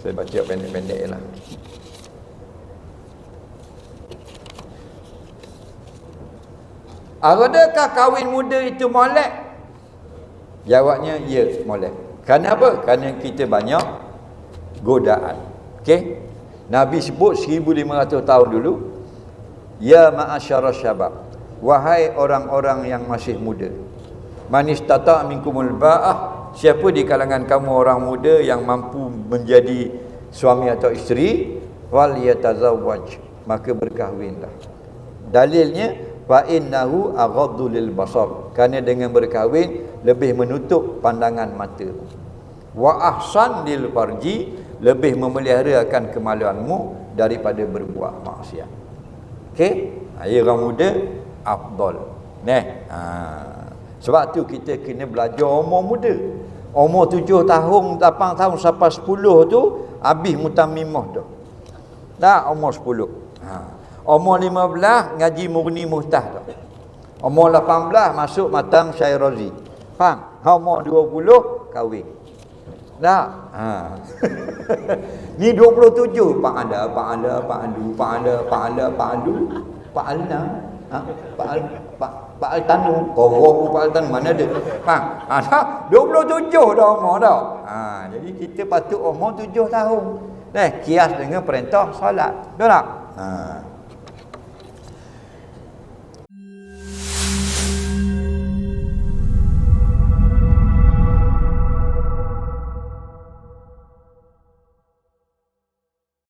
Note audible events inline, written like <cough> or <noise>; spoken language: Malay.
Saya baca pendek-pendek lah. Adakah kahwin muda itu molek? Jawabnya ya molek. Kenapa? Kerana kita banyak godaan. Okey? Nabi sebut 1500 tahun dulu Ya ma'asyara syabab Wahai orang-orang yang masih muda Man istata' minkumul ba'ah Siapa di kalangan kamu orang muda yang mampu menjadi suami atau isteri Wal yatazawwaj Maka berkahwinlah Dalilnya Fa innahu aghaddu lil basar Kerana dengan berkahwin Lebih menutup pandangan mata Wa ahsan lil farji lebih memelihara akan kemaluanmu daripada berbuat maksiat. Okey? Ayah orang muda afdal. Neh. Ha. Sebab tu kita kena belajar umur muda. Umur tujuh tahun, lapan tahun sampai sepuluh tu habis mutamimah tu. Dah umur sepuluh. Ha. Umur lima belas ngaji murni muhtah tu. Umur lapan belas masuk matang syairazi. Faham? Umur dua puluh kahwin. Tak? Ha. <laughs> Ni 27 Pak Anda, Pak Anda, Pak Andu, Pak Anda, Pak Anda, Pak Andu, Pak Alna, ha? Pak Al, Pak Pak Altanu, Korok Pak Altanu mana ada? Ha, ha dah 27 dah umur dah. Ha, jadi kita patut umur 7 tahun. Eh, kias dengan perintah solat. Betul tak? Ha.